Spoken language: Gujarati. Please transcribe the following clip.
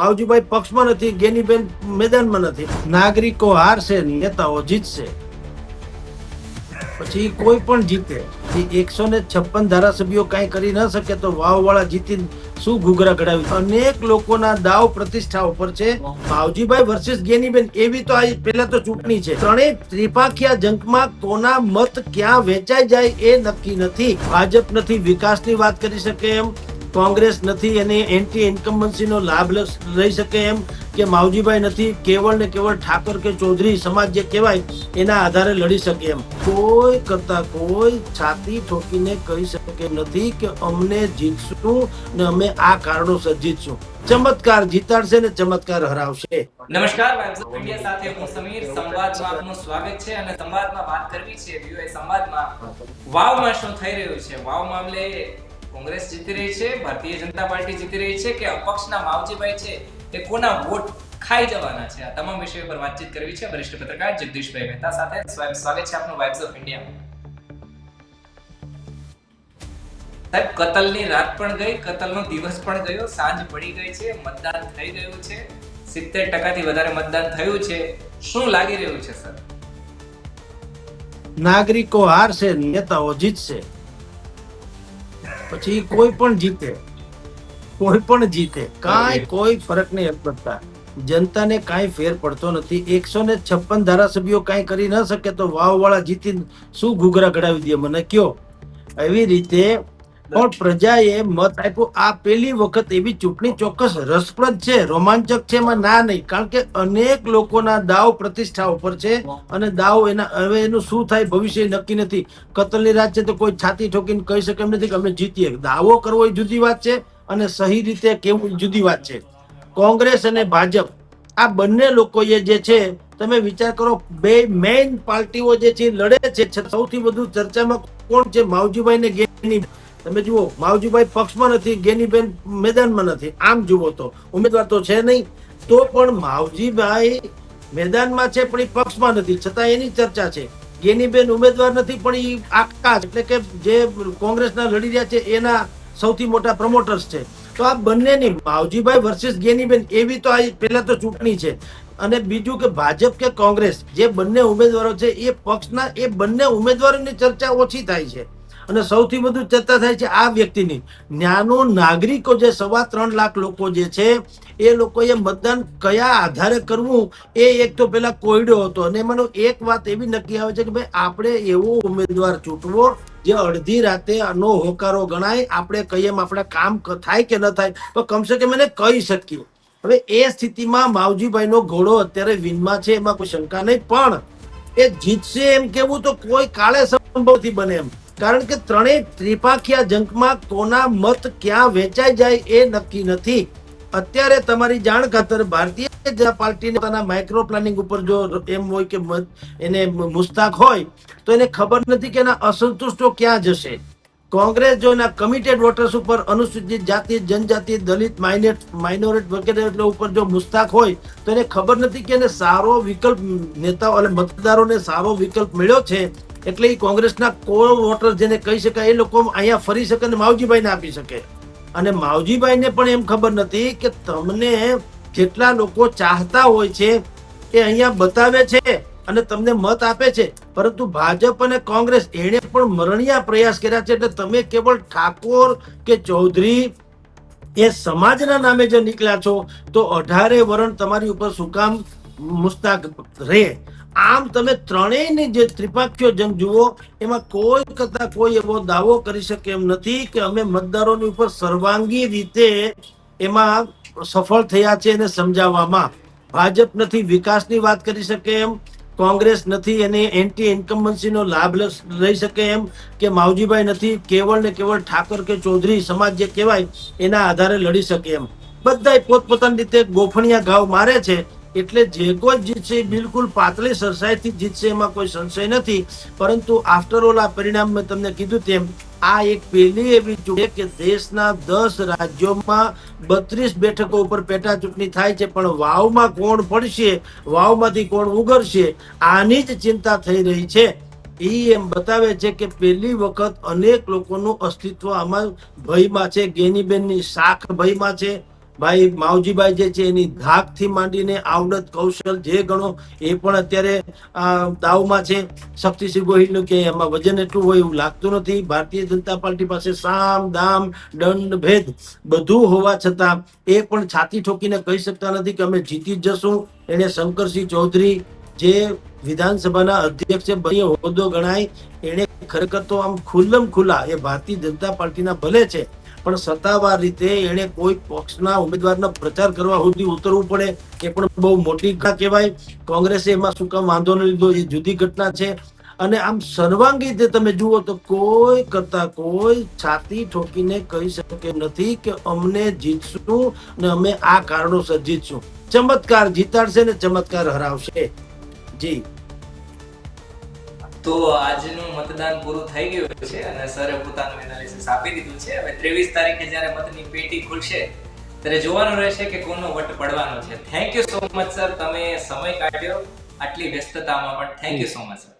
માવજીભાઈ પક્ષમાં નથી, ગેનીબેન મેદાનમાં નથી. નાગરિકો હારશે, નેતાઓ જીતશે. પછી કોઈ પણ જીતે. એકસો ને છપ્પન ધારાસભ્યો કાંઈ કરી ન શકે તો વાવ જીતી શું ઘૂઘરા ઘડાવી અનેક લોકોના દાવ પ્રતિષ્ઠા ઉપર છે. માવજીભાઈ વર્સિસ ગેનીબેન, એવી તો આ પેલા તો ચૂંટણી છે. ત્રણેય ત્રિપાખિયા જંકમાં કોના મત ક્યાં વેચાઈ જાય એ નક્કી નથી. ભાજપ નથી વિકાસની વાત કરી શકે એમ. કોંગ્રેસ નથી અને એન્ટી ઇન્કમ્બન્સીનો લાભ લઈ શકે એમ કે માવજીભાઈ નથી, કેવળ ને કેવળ ઠાકોર કે ચૌધરી સમાજ જે કહેવાય એના આધારે લડી શકે એમ. કોઈ કરતા કોઈ છાતી ઠોકીને કહી શકે નથી કે અમને જીતશું ને અમે આ કારણોસર જીતશું. ચમત્કાર જીતાડશે ને ચમત્કાર હરાવશે. નમસ્કાર વાઇબ્સ ઓફ ઇન્ડિયા સાથે હું સમીર. સંવાદમાં આપનું સ્વાગત છે અને સંવાદમાં વાત કરવી છે. સંવાદમાં વાવમાં શું થઈ રહ્યું છે? વાવ મામલે કોંગ્રેસ જીતી રહી છે, ભારતીય જનતા પાર્ટી જીતી રહી છે, કે અપક્ષના માવજીભાઈ છે તે કોના વોટ ખાઈ જવાના છે? આ તમામ વિષયો પર વાતચીત કરવી છે વરિષ્ઠ પત્રકાર જગદીશભાઈ મહેતા સાથે. સ્વાગત છે આપનું વાઇબ્સ ઓફ ઇન્ડિયા સાહેબ, કતલની રાત પણ ગઈ, કતલનો દિવસ પણ ગયો, સાંજ પડી ગઈ છે, મતદાન થઈ ગયું છે, સિત્તેર ટકાથી વધારે મતદાન થયું છે. શું લાગી રહ્યું છે, સર? નાગરિકો હારશે, નેતાઓ જીતશે. પછી કોઈ પણ જીતે કોઈ પણ જીતે કાંઈ કોઈ ફરક નહીં પડતા જનતાને કાંઈ ફેર પડતો નથી. એકસો ને છપ્પન ધારાસભ્યો કાંઈ કરી ન શકે તો વાવ વાળા જીતી શું ઘૂઘરા ઘડાવી દે મને? કયો? એવી રીતે પણ પ્રજાએ મત આપ્યો. આ પેલી વખત એવી ચૂંટણી ચોક્કસ રસપ્રદ છે. રોમાંચક છે એમાં ના નહીં, કારણ કે અનેક લોકોના દાવ પ્રતિષ્ઠા ઉપર છે અને દાવ એના, હવે એનું શું થાય ભવિષ્ય નક્કી નથી. કતલની રાત છે તો કોઈ છાતી ઠોકીને કહી શકે એમ નથી કે અમે જીતીએ. દાવો કરવો એ જુદી વાત છે અને સહી રીતે કેવું જુદી વાત છે. કોંગ્રેસ અને ભાજપ, આ બંને લોકોએ જે છે, તમે વિચાર કરો, બે મેઇન પાર્ટીઓ જે છે લડે છે. સૌથી વધુ ચર્ચામાં કોણ છે? માવજીભાઈ ને ગેની તમે જુઓ, માવજીભાઈ પક્ષમાં નથી, ગેનીબેન મેદાનમાં નથી, આમ જુઓ તો. ઉમેદવાર તો છે નહીં, તો પણ માવજીભાઈ મેદાનમાં છે, પણ એ પક્ષમાં નથી. છતાં એની ચર્ચા છે. ગેનીબેન ઉમેદવાર નથી, પણ એ આકાશ એટલે કે જે કોંગ્રેસના લડી રહ્યા છે, એના સૌથી મોટા પ્રમોટર્સ છે. તો આ બંનેની, માવજીભાઈ વર્સિસ ગેનીબેન, એવી તો આ પહેલા તો ચૂંટણી છે. અને બીજું કે ભાજપ કે કોંગ્રેસ, જે બંને ઉમેદવારો છે, એ પક્ષના, એ બંને ઉમેદવારોની ચર્ચા ઓછી થાય છે. અને સૌથી વધુ ચર્ચા થાય છે આ વ્યક્તિની. ન્યાનો નાગરિકો જે સવા ત્રણ લાખ લોકો જે છે, એ લોકોએ મતદાન કયા આધારે કરવું? એ એક તો પેલા કોયડો હતો. અને એમાંનો એક વાત એવી નક્કી આવે છે કે ભાઈ, આપણે એવો ઉમેદવાર ચૂંટવો જે અડધી રાતે નો હોકારો ગણાય, આપણે કહીએ આપણા કામ થાય કે ન થાય, તો કમસે કમ એને કહી શકીએ. હવે એ સ્થિતિમાં માવજીભાઈનો ઘોડો અત્યારે વિનમાં છે, એમાં કોઈ શંકા નહીં. પણ એ જીતશે એમ કેવું તો કોઈ કાળે સંભવથી બને એમ. કારણ કે ત્રણેય ત્રિપાખિયા જંકમાં કોના મત ક્યાં વેચાઈ જાય એ નક્કી નથી. અત્યારે તમારી જાણ ખાતર ભારતીય જનતા પાર્ટીને પોતાના માઇક્રો પ્લાનિંગ ઉપર જો એમ હોય કે એને મુસ્તાક હોય, તો એને ખબર નથી કે એના અસંતુષ્ટો ક્યાં જશે. કોંગ્રેસ જો એના કમિટેડ વોટર્સ ઉપર અનુસૂચિત જાતિ, જનજાતિ, દલિત માઇનેટ માઇનોરિટ વગેરે ઉપર જો મુસ્તાક હોય, તો એને ખબર નથી કે એને સારો વિકલ્પ નેતાઓ અને મતદારોને સારો વિકલ્પ મળ્યો છે. એટલે કોંગ્રેસના કોર વોટર જેને કહી શકાય, એ લોકો અહીંયા ફરી શકે અને માવજીભાઈને આપી શકે. અને માવજીભાઈને પણ એમ ખબર નથી કે તમને જેટલા લોકો ચાહતા હોય છે, એ અહીંયા બતાવે છે અને તમને મત આપે છે. પરંતુ ભાજપ અને કોંગ્રેસ એણે પણ મરણિયા પ્રયાસ કર્યા છે એટલે તમે કેવળ ઠાકોર કે ચૌધરી એ સમાજના નામે જે નીકળ્યા છો, તો અઢારે વરણ તમારી ઉપર શું કામ મુસ્તાક રહે આમ તમે ત્રણેયની જે ત્રિપાક્ષીય જંગ જુઓ, એમાં કોઈ કરતા કોઈ એવો દાવો કરી શકે એમ નથી કે અમે મતદારોની ઉપર સર્વાંગી રીતે એમાં સફળ થયા છે એને સમજાવવામાં. ભાજપ નથી, વિકાસની વાત કરી શકે એમ, કોંગ્રેસ નથી, એને એન્ટી ઇન્કમ્બન્સીનો લાભ લઈ શકે એમ કે માવજીભાઈ નથી, કેવળ ને કેવળ ઠાકોર કે ચૌધરી સમાજ જે કહેવાય, એના આધારે લડી શકે એમ. બધાય પોતપોતાની રીતે ગોફણિયા ઘાવ મારે છે એટલે જે કોઈ જીતશે બિલકુલ પાતળી સરસાઈથી જીતશે એમાં કોઈ સંશય નથી. પરંતુ આફ્ટર ઓલ આ પરિણામ મેં તમને કીધું તેમ, આ એક પહેલી એવી ચૂંટણી કે દેશના દસ રાજ્યોમાં બત્રીસ બેઠકો ઉપર પેટા ચૂંટણી થાય છે, પણ વાવમાં કોણ પડશે વાવમાંથી કોણ ઉગરશે, આની જ ચિંતા થઈ રહી છે. એ એમ બતાવે છે કે પહેલી વખત અનેક લોકોનું અસ્તિત્વ આમાં ભયમાં છે, ગેનીબેનની શાખ ભયમાં છે. ભાઈ, માવજીભાઈ જે છે, એની ધાકથી માંડીને આવડત કૌશલ જે ગણો, એ પણ અત્યારે, આ, દાવમાં છે. શક્તિસિંહ ગોહિલનું કે એમાં વજન એટલું હોય એવું લાગતું નથી. ભારતીય જનતા પાર્ટી પાસે સામ, દામ, દંડ, ભેદ બધું હોવા છતાં એ પણ છાતી ઠોકીને કહી શકતા નથી કે અમે જીતી જ જશું. એને શંકરસિંહ ચૌધરી જે વિધાનસભાના અધ્યક્ષ બની હોદ્દો ગણાય, એણે ખરેખર તો આમ ખુલ્લમ ખુલ્લા, એ ભારતીય જનતા પાર્ટીના ભલે છે પણ સત્તાવાર રીતે એને કોઈ પક્ષના ઉમેદવારના પ્રચાર કરવા સુધી ઉતરવું પડે એ પણ બહુ મોટી કહેવાય. કોંગ્રેસે એમાં શું કામ વાંધો ન લીધો, એ જુદી ઘટના છે. અને આમ સર્વાંગી રીતે તમે જુઓ તો કોઈ કરતા કોઈ છાતી ઠોકીને કહી શકે નથી કે અમને જીતશું ને અમે આ કારણોસર જીતશું. ચમત્કાર જીતાડશે ને ચમત્કાર હરાવશે. જી. તો આજનું મતદાન પૂરું થઈ ગયું છે અને સરે પોતાનું એનાલિસિસ આપી દીધું છે. હવે ત્રેવીસ તારીખે જ્યારે મતની પેટી ખુલશે, ત્યારે જોવાનું રહેશે કે કોનો વટ પડવાનો છે. Thank you so much sir તમે સમય કાઢ્યો. આટલી વ્યસ્તતામાં પણ thank you so much sir